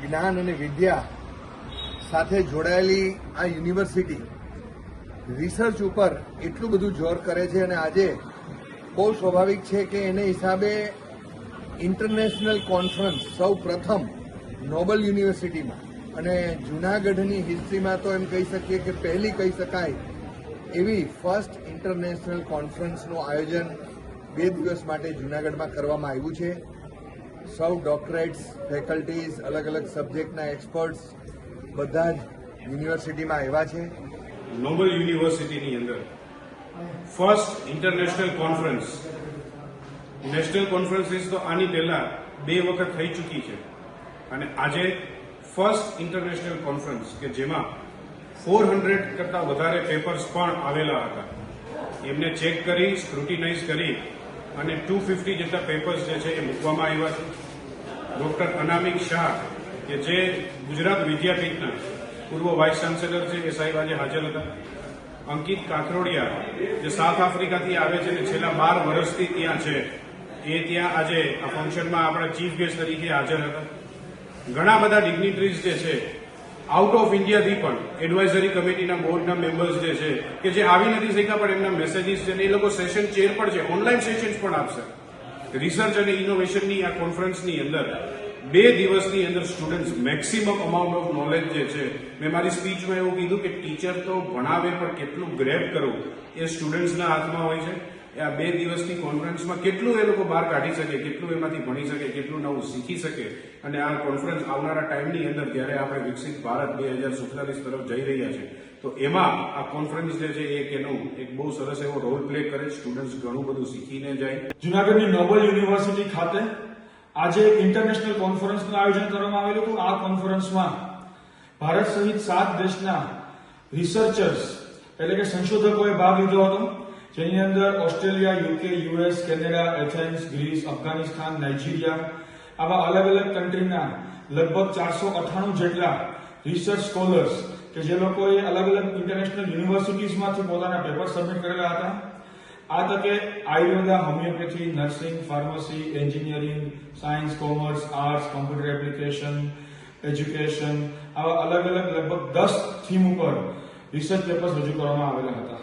જ્ઞાન અને વિદ્યા સાથે જોડાયેલી આ યુનિવર્સિટી રિસર્ચ ઉપર એટલું બધું જોર કરે છે અને આજે બહુ સ્વાભાવિક છે કે એને હિસાબે ઇન્ટરનેશનલ કોન્ફરન્સ સૌ પ્રથમ નોબલ યુનિવર્સિટીમાં અને જૂનાગઢની હિસ્ટ્રીમાં તો એમ કહી શકીએ કે પહેલી કહી શકાય એવી ફર્સ્ટ ઇન્ટરનેશનલ કોન્ફરન્સનું આયોજન બે દિવસ માટે જૂનાગઢમાં કરવામાં આવ્યું છે. સૌ ડોક્ટરેટ્સ, ફેકલ્ટીઝ અલગ અલગ સબ્જેક્ટના એક્સપર્ટ્સ બધા જ યુનિવર્સિટીમાં આવ્યા છે. નોબલ યુનિવર્સિટીની અંદર first international conference. National conferences તો આની પહેલા બે વખત થઈ ચૂકી છે. અને આજે ફર્સ્ટ ઇન્ટરનેશનલ કોન્ફરન્સ, કે જેમાં ફોર હંડ્રેડ કરતાં વધારે પેપર્સ પણ આવેલા હતા. એમને ચેક કરી, સ્ક્રુટિનાઇઝ કરી અને ટુ ફિફ્ટી જેટલા પેપર્સ જે છે એ મૂકવામાં આવ્યા છે. ડોક્ટર અનામિક શાહ, કે જે ગુજરાત વિદ્યાપીઠના પૂર્વ વાઇસ ચાન્સેલર છે, એ સાહેબ આજે હાજર હતા. અંકિત કાથરોડિયા, જે સાઉથ આફ્રિકાથી આવે છે અને છેલ્લા બાર વર્ષથી ત્યાં છે, એ ત્યાં આજે આ ફંક્શનમાં આપણા ચીફ ગેસ્ટ તરીકે હાજર હતા. ઘણા બધા ડિગ્નિટરીઝ જે છે આઉટ ઓફ ઇન્ડિયાથી પણ એડવાઇઝરી કમિટીના બોર્ડના મેમ્બર્સ જે છે, કે જે આવી નથી શક્યા પણ એમના મેસેજીસ છે એ લોકો સેશન ચેર પણ છે ઓનલાઈન સેશન્સ પણ આપશે. રિસર્ચ અને ઇનોવેશનની આ કોન્ફરન્સની અંદર, બે દિવસની અંદર students maximum amount of knowledge જે છે, મેં મારી સ્પીચમાં એવું કીધું કે ટીચર તો ભણાવે પણ કેટલું ગ્રેપ કરવું એ સ્ટુડન્ટ્સના હાથમાં હોય છે. આ બે દિવસની કોન્ફરન્સમાં કેટલું એ લોકો બહાર કાઢી શકે, કેટલું એમાંથી ભણી શકે, કેટલું નવું શીખી શકે. અને આ કોન્ફરન્સ આવનારા ટાઈમની અંદર જ્યારે આપણે વિકસિત ભારત બે હજાર સુડતાલીસ તરફ જઈ રહ્યા છે, તો એમાં આ કોન્ફરન્સ જે છે એક એનું એક બહુ સરસ એવો રોલ પ્લે કરે સ્ટુડન્ટ્સ ઘણું બધું શીખીને જાય. જુનાગઢની નોબલ યુનિવર્સિટી ખાતે આજે ઇન્ટરનેશનલ કોન્ફરન્સનું આયોજન કરવામાં આવેલું હતું. આ કોન્ફરન્સમાં ભારત સહિત સાત દેશના રિસર્ચર્સ એટલે કે સંશોધકોએ ભાગ લીધો હતો. જેની અંદર Australia, UK, US, Canada, Athens, Greece, Afghanistan, Nigeria આવા અલગ અલગ કન્ટ્રીના લગભગ ચારસો અઠ્ઠાણું જેટલા રિસર્ચ સ્કોલર્સ કે જે લોકોએ અલગ અલગ ઇન્ટરનેશનલ યુનિવર્સિટીઝમાંથી પોતાના પેપર સબમિટ કરેલા હતા. આ તકે Ayurveda homeopathy nursing pharmacy engineering science commerce arts computer application education આવા અલગ અલગ લગભગ દસ થીમ ઉપર રિસર્ચ પેપર્સ રજૂ કરવામાં આવેલા હતા.